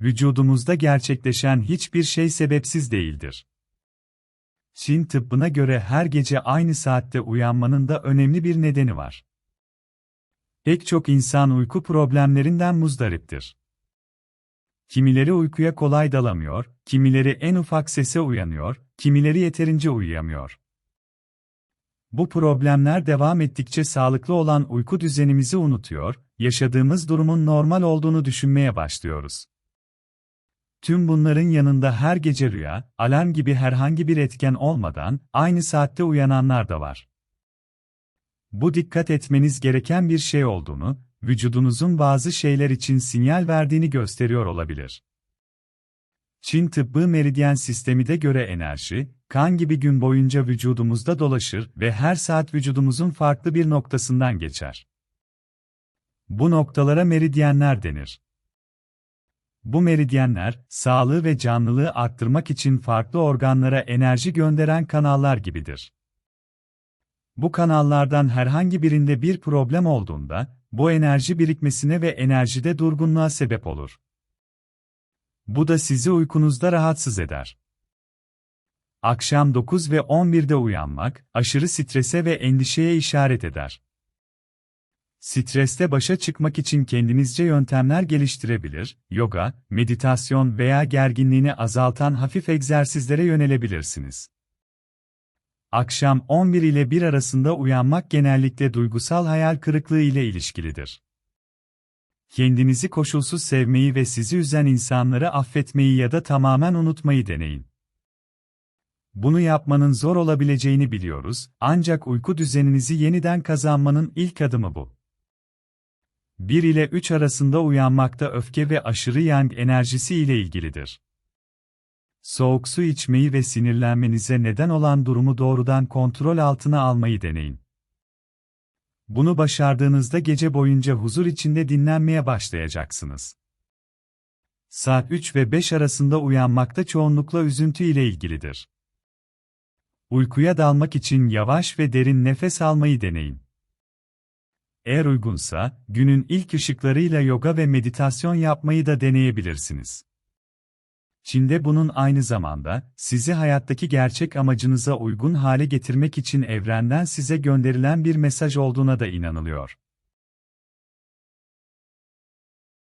vücudumuzda gerçekleşen hiçbir şey sebepsiz değildir. Çin tıbbına göre her gece aynı saatte uyanmanın da önemli bir nedeni var. Pek çok insan uyku problemlerinden muzdariptir. Kimileri uykuya kolay dalamıyor, kimileri en ufak sese uyanıyor, kimileri yeterince uyuyamıyor. Bu problemler devam ettikçe sağlıklı olan uyku düzenimizi unutuyor, yaşadığımız durumun normal olduğunu düşünmeye başlıyoruz. Tüm bunların yanında her gece rüya, alarm gibi herhangi bir etken olmadan aynı saatte uyananlar da var. Bu dikkat etmeniz gereken bir şey olduğunu, vücudunuzun bazı şeyler için sinyal verdiğini gösteriyor olabilir. Çin tıbbı meridyen sistemi de göre enerji, kan gibi gün boyunca vücudumuzda dolaşır ve her saat vücudumuzun farklı bir noktasından geçer. Bu noktalara meridyenler denir. Bu meridyenler, sağlığı ve canlılığı arttırmak için farklı organlara enerji gönderen kanallar gibidir. Bu kanallardan herhangi birinde bir problem olduğunda, bu enerji birikmesine ve enerjide durgunluğa sebep olur. Bu da sizi uykunuzda rahatsız eder. Akşam 9 ve 11'de uyanmak, aşırı strese ve endişeye işaret eder. Streste başa çıkmak için kendinizce yöntemler geliştirebilir, yoga, meditasyon veya gerginliğini azaltan hafif egzersizlere yönelebilirsiniz. Akşam 11 ile 1 arasında uyanmak genellikle duygusal hayal kırıklığı ile ilişkilidir. Kendinizi koşulsuz sevmeyi ve sizi üzen insanları affetmeyi ya da tamamen unutmayı deneyin. Bunu yapmanın zor olabileceğini biliyoruz, ancak uyku düzeninizi yeniden kazanmanın ilk adımı bu. 1 ile 3 arasında uyanmakta öfke ve aşırı yang enerjisi ile ilgilidir. Soğuk su içmeyi ve sinirlenmenize neden olan durumu doğrudan kontrol altına almayı deneyin. Bunu başardığınızda gece boyunca huzur içinde dinlenmeye başlayacaksınız. Saat 3 ve 5 arasında uyanmakta çoğunlukla üzüntü ile ilgilidir. Uykuya dalmak için yavaş ve derin nefes almayı deneyin. Eğer uygunsa, günün ilk ışıklarıyla yoga ve meditasyon yapmayı da deneyebilirsiniz. Çin'de bunun aynı zamanda, sizi hayattaki gerçek amacınıza uygun hale getirmek için evrenden size gönderilen bir mesaj olduğuna da inanılıyor.